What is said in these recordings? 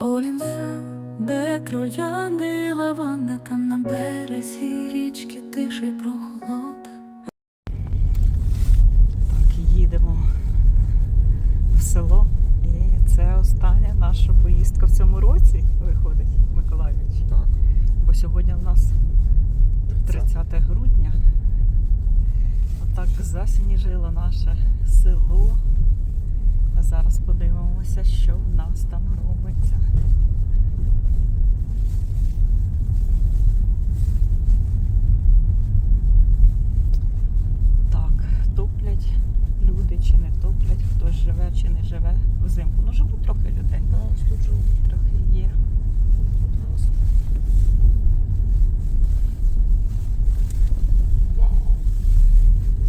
Оліве, де троянди лаванда, там на березі річки тиша й прохолода. Так, їдемо в село. І це остання наша поїздка в цьому році виходить, Миколайович. Так. Бо сьогодні у нас 30 грудня. Отак засніжило наше село. Зараз подивимося, що в нас там робиться. Так, топлять люди чи не топлять, хтось живе чи не живе взимку. Ну, живуть трохи людей. Да, ось тут живу. Трохи є. Прекрасно.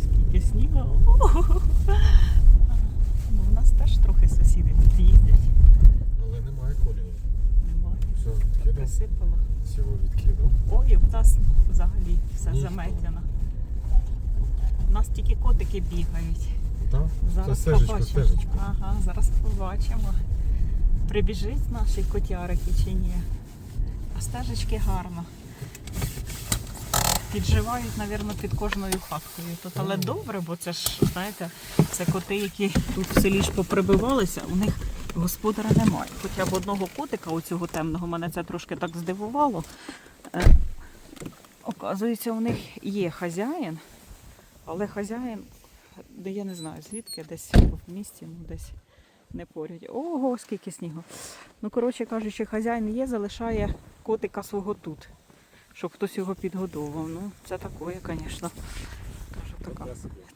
Скільки снігу. Ну, у нас теж трохи сусіди тут їздять. Але немає колії. Немає. Все, відкидав. Присипало. Всього відкидав. Ой, у нас взагалі все заметено. У нас тільки котики бігають. Так? Це Зараз побачимо. стежечко. Ага, зараз побачимо. Прибіжить наші котярики чи ні. А стежечки гарно. Підживають, мабуть, під кожною хаткою. Тут, але добре, бо це ж, знаєте, це коти, які тут в селі ж поприбивалися, у них господаря немає. Хоча б одного котика, оцього темного, мене це трошки так здивувало. Е, Оказується, у них є хазяїн, але хазяїн, де я не знаю звідки, десь в місті, ну десь не поряд. Ого, скільки снігу. Ну, коротше кажучи, хазяїн є, залишає котика свого тут, щоб хтось його підгодовував. Ну, це таке, звісно.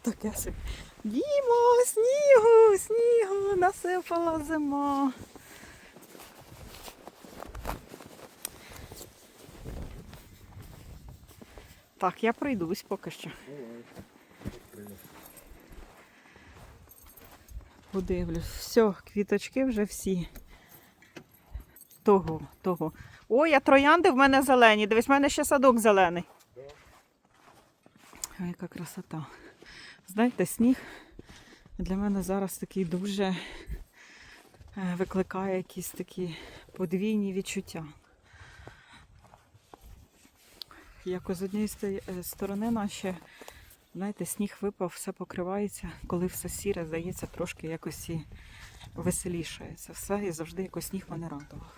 Таке собі. Дімо, снігу, снігу, насипала зима. Так, я пройдусь поки що. Подивлюсь. Все, квіточки вже всі. Того, того. Ой, а троянди в мене зелені. Дивись, в мене ще садок зелений. Ой, яка красота. Знаєте, сніг для мене зараз такий дуже е, викликає якісь такі подвійні відчуття. Якось з однієї е, сторони наче, знаєте, сніг випав, все покривається, коли все сіре, здається, трошки якось і веселішається. Все і завжди якось сніг мене радував.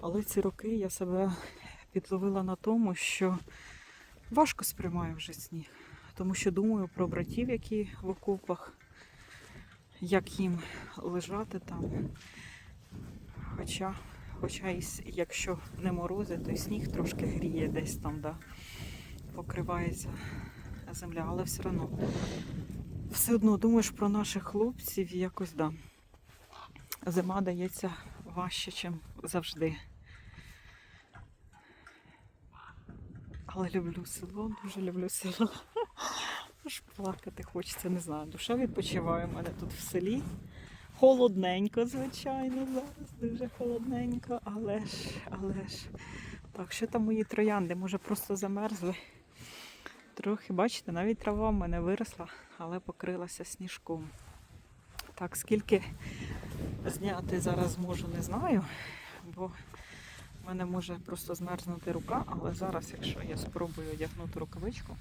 Але ці роки я себе підловила на тому, що важко сприймаю вже сніг. Тому що думаю про братів, які в окопах, як їм лежати там. Хоча, хоча якщо не морози, то й сніг трошки гріє десь там, да, покривається земля, але все одно. Все одно думаєш про наших хлопців і якось да. Зима дається важче, ніж завжди. Але люблю село, дуже люблю село. Аж плакати хочеться, не знаю. Душа відпочиває у мене тут в селі. Холодненько, звичайно, зараз дуже холодненько, але ж, але ж. Так, що там мої троянди? Може просто замерзли. Трохи, бачите, навіть трава в мене виросла, але покрилася сніжком. Так, скільки зняти зараз зможу, не знаю, бо в мене може просто змерзнути рука, але зараз, якщо я спробую одягнути рукавичку.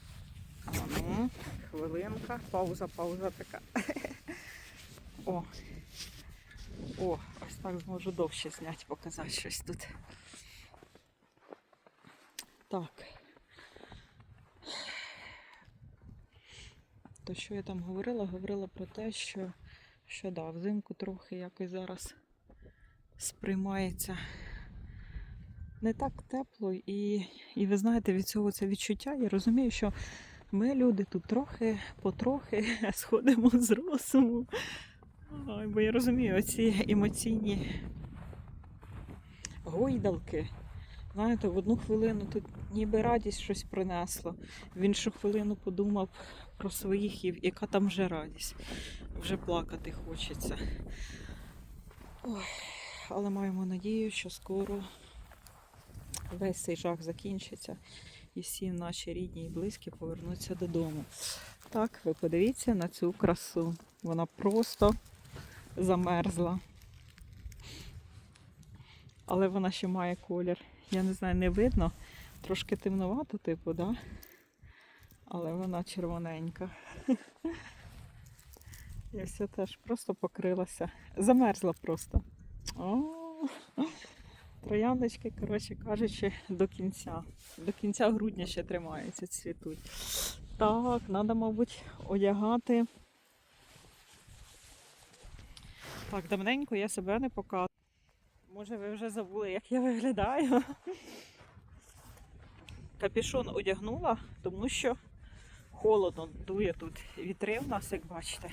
Ну, хвилинка, пауза, пауза така. О, о, ось так зможу довше зняти, показати щось тут. Так. То що я там говорила? Говорила про те, що, що да, взимку трохи якось зараз сприймається не так тепло, і, і ви знаєте, від цього це відчуття. Я розумію, що ми люди тут трохи, потрохи сходимо з розуму. Ой, бо я розумію, оці емоційні гойдалки. Знаєте, в одну хвилину тут ніби радість щось принесло, в іншу хвилину подумав про своїх, і яка там вже радість. Вже плакати хочеться. Ой, але маємо надію, що скоро весь цей жах закінчиться і всі наші рідні і близькі повернуться додому. Так, ви подивіться на цю красу. Вона просто замерзла. але вона ще має колір. Я не знаю, не видно. Трошки темнувато, типу, да? Але вона червоненька. І все теж просто покрилася. Замерзла просто. О, трояндочки, коротше кажучи, до кінця. До кінця грудня ще тримаються, цвітуть. Так, треба, мабуть, одягати. Так, давненько я себе не показую. Може, ви вже забули, як я виглядаю. Капюшон одягнула, тому що холодно, дує тут. Вітри в нас, як бачите.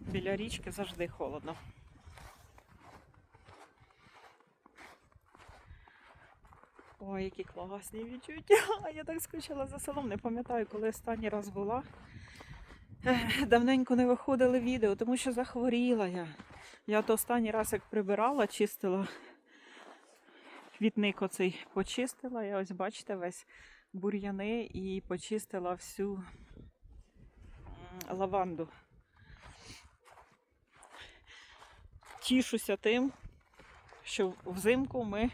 Біля річки завжди холодно. Ой, які класні відчуття. Я так скучила за селом. Не пам'ятаю, коли останній раз була. Давненько не виходили відео, тому що захворіла я. Я то останній раз як прибирала, чистила квітник оцей почистила. Я ось бачите весь бур'яни і почистила всю лаванду. Тішуся тим, що взимку ми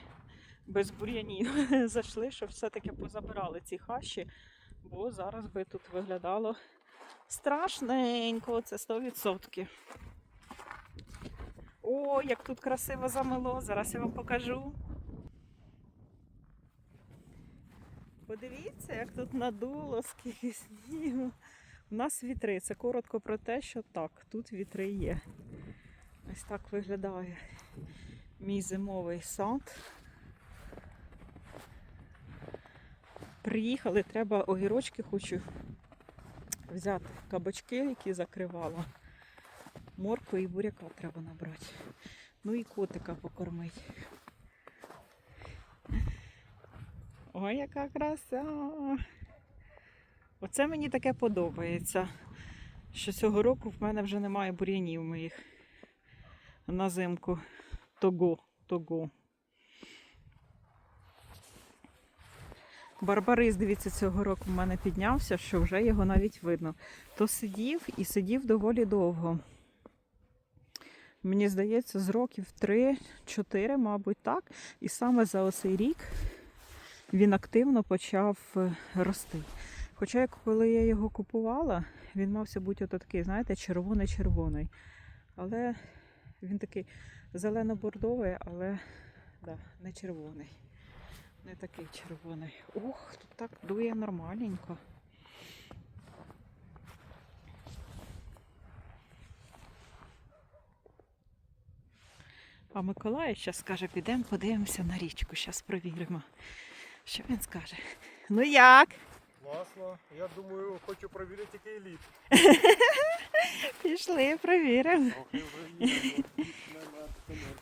без бур'янів зайшли, щоб все-таки позабирали ці хащі, бо зараз би тут виглядало страшненько, це 100%. О, як тут красиво замело, зараз я вам покажу. Подивіться, як тут надуло, скільки снігу. У нас вітри. Це коротко про те, що так, тут вітри є. Ось так виглядає мій зимовий сад. Приїхали, треба огірочки хочу взяти. Кабачки, які закривала. Моркву і буряка треба набрати. Ну і котика покормити. Ой, яка краса! Оце мені таке подобається. Що цього року в мене вже немає бур'янів моїх на зимку. Того, того. Барбарис, дивіться, цього року в мене піднявся, що вже його навіть видно. То сидів і сидів доволі довго. Мені здається, з років 3-4, мабуть, так. І саме за оцей рік він активно почав е, рости. Хоча, коли я його купувала, він мався бути ото такий, знаєте, червоний-червоний. Але він такий зелено-бордовий, але да, не червоний. Не такий червоний. Ох, тут так дує нормальненько. А Миколай зараз скаже, підемо подивимося на річку. Зараз провіримо. Що він скаже? Ну як? Класно. Я думаю, хочу перевірити, який лід. Пішли, їдемо.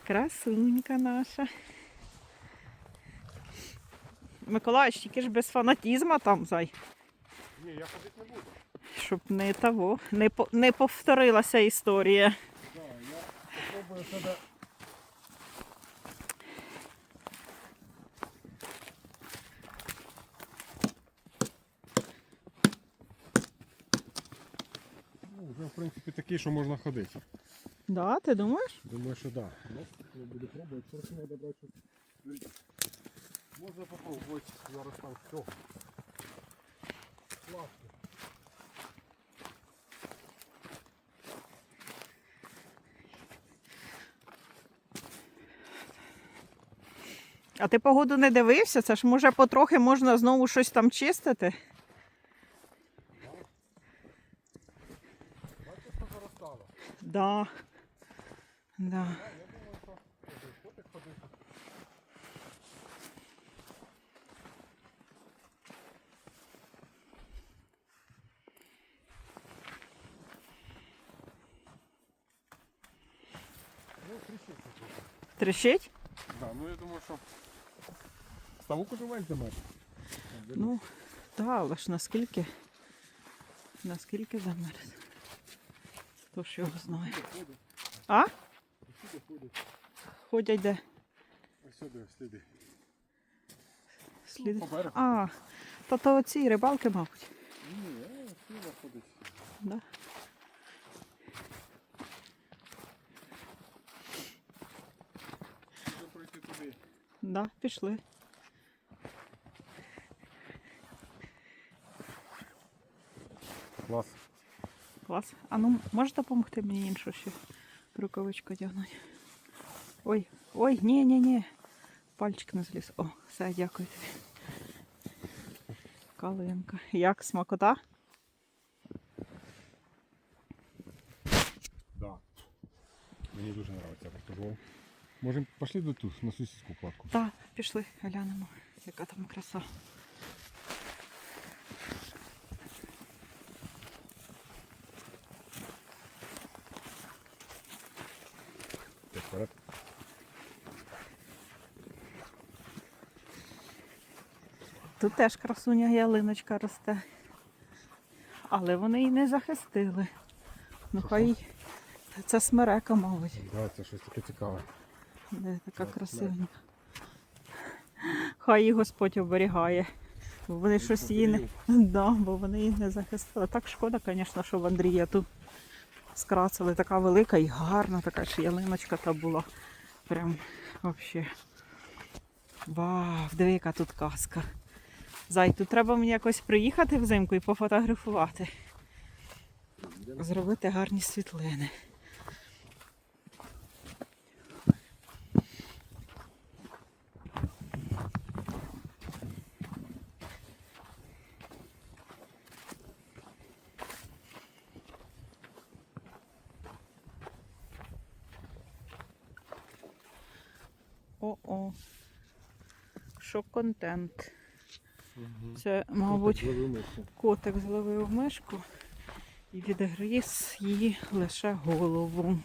Красунька наша. Миколай, тільки ж без фанатізму там зай. Ні, я ходити не буду. Щоб не того, не, по- не повторилася історія. Да, я спробую себе. Принципі такий, що можна ходити. Да, ти думаєш? Думаю, що так. Да. Ну, я буду пробувати, трохи треба брати. Можна попробувати зараз там все. Класно. А ти погоду не дивився? Це ж може потрохи можна знову щось там чистити. Да. Да. Я думаю, що ходить, котик ходити. Ну, тріщить тут. Трещить? Да, ну я думаю, що ставок уже весь замер. Ну, так, але ж наскільки. Наскільки замерз. Хто ж його знає. А? Ходять де? Ось сюди, сліди. Сліди. А, то то оці рибалки, мабуть. Ні, сюди ходить. Да. Пройти туди. Да, пішли. Клас. Клас. А ну, можете допомогти мені іншу ще рукавичку одягнути? Ой, ой, ні, ні, ні. Пальчик не зліз. О, все, дякую тобі. Калинка. Як смакота? Да. Мені дуже подобається автожол. Можемо пішли до ту, на сусідську платку. Так, пішли, глянемо, яка там краса. Ти. Тут теж красуня ялиночка росте. Але вони її не захистили. Ну хай це смерека, мабуть. Да, це щось таке цікаве. Де така Так, красивенька. Хай її Господь оберігає. Бо вони щось її не. Да, бо вони її не захистили. Так шкода, звісно, що в Андрія тут скрасили. Така велика і гарна, така ще ялиночка та була. Прям взагалі. Вау, диви, яка тут казка. Зай, тут треба мені якось приїхати взимку і пофотографувати. Зробити гарні світлини. О-о. Що контент? Це, мабуть, котик зловив мишку і відгриз її лише голову.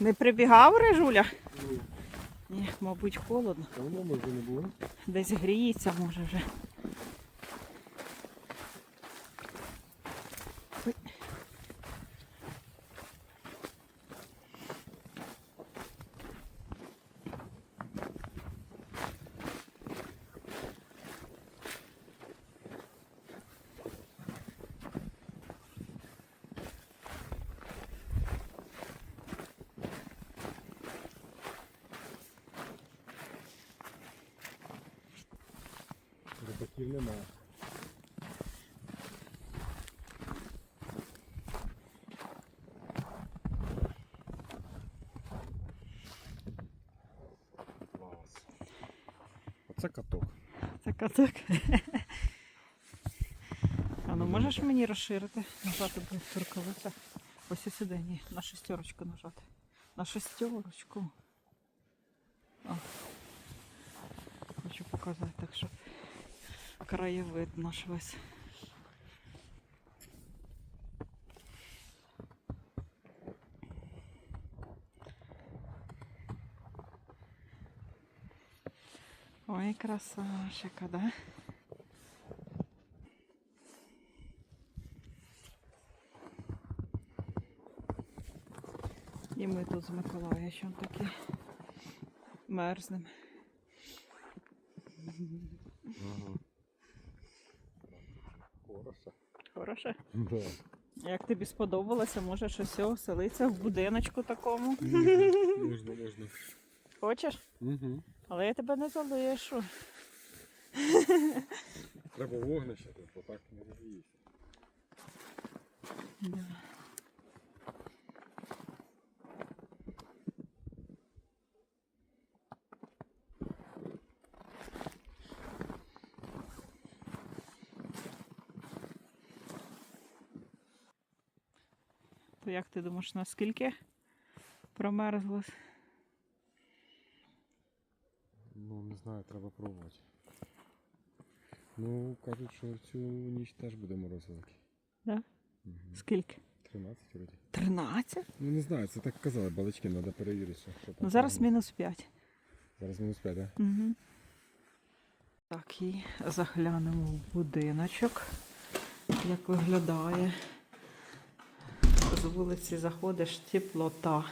Не прибігав рижуля? Ні, мабуть, холодно. Давно ми вже не були. Десь гріється, може вже. Ой. Рибаків немає. Оце каток. Так, а так. А ну можеш мені розширити? Нажати буде рукавиця. Ось і сюди, ні, на шестерочку нажати. На шестерочку. О. Хочу показати так, щоб краєвид наш весь. Ой, красавчика, да? І ми тут з Миколаївичем такі мерзнем. Ага. Хороше. Да. Як тобі сподобалося, може щось оселиться в будиночку такому. Можна, можна. Хочеш? Угу. Але я тебе не залишу. Треба вогнище тут, бо так не розгріється. Да. Як ти думаєш, наскільки промерзлось? Ну, не знаю, треба пробувати. Ну, кажуть, що цю ніч теж буде мороз великий. Да? Угу. Скільки? 13 вроді. 13? Ну не знаю, це так казали, балачки, треба перевірити, що, там. Ну зараз мінус 5. Зараз мінус 5, так? Угу. Так, і заглянемо в будиночок, як виглядає. З вулиці заходиш, теплота.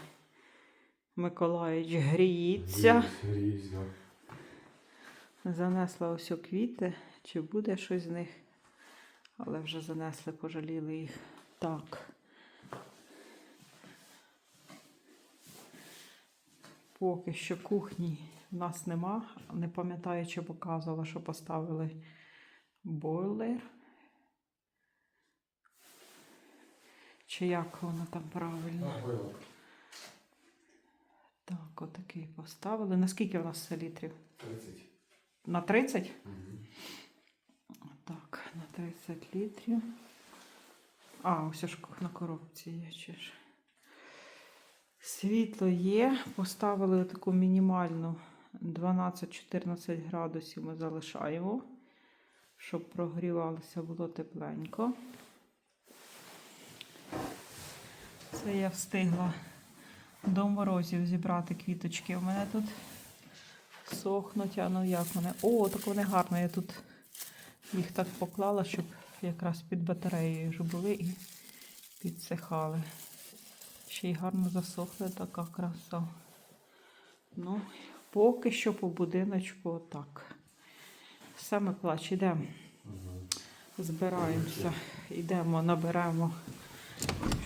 Миколаївич гріється. Грізь, да. Занесла ось квіти, чи буде щось з них. Але вже занесли, пожаліли їх. Так. Поки що кухні в нас нема. Не пам'ятаю, чи показувала, що поставили бойлер. Чи як воно там правильно? Так, отакий поставили. Наскільки у нас це літрів? 30. На 30? Мгм. Так, на 30 літрів. А, ось ж на коробці є чи ж. Світло є. Поставили таку мінімальну 12-14 градусів ми залишаємо, щоб прогрівалося, було тепленько. Це я встигла до морозів зібрати квіточки. У мене тут сохнуть, а ну як вони. О, так вони гарно. Я тут їх так поклала, щоб якраз під батареєю вже були і підсихали. Ще й гарно засохли така краса. Ну, поки що по будиночку отак. Все, ми плач, йдемо. Збираємося, йдемо, наберемо,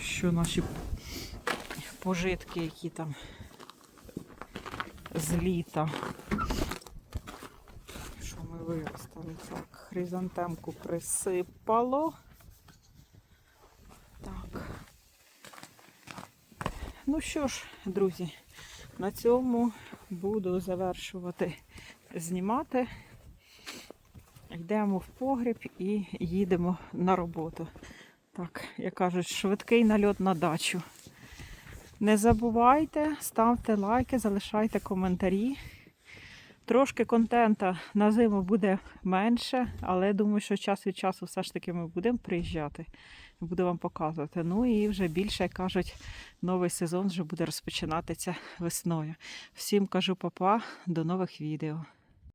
що наші пожитки, які там з літа. Що ми виростили? Так, хризантемку присипало. Так. Ну що ж, друзі, на цьому буду завершувати знімати. Йдемо в погріб і їдемо на роботу. Так, як кажуть, швидкий нальот на дачу. Не забувайте, ставте лайки, залишайте коментарі. Трошки контента на зиму буде менше, але думаю, що час від часу все ж таки ми будемо приїжджати і буду вам показувати. Ну і вже більше, як кажуть, новий сезон вже буде розпочинатися весною. Всім кажу папа, до нових відео.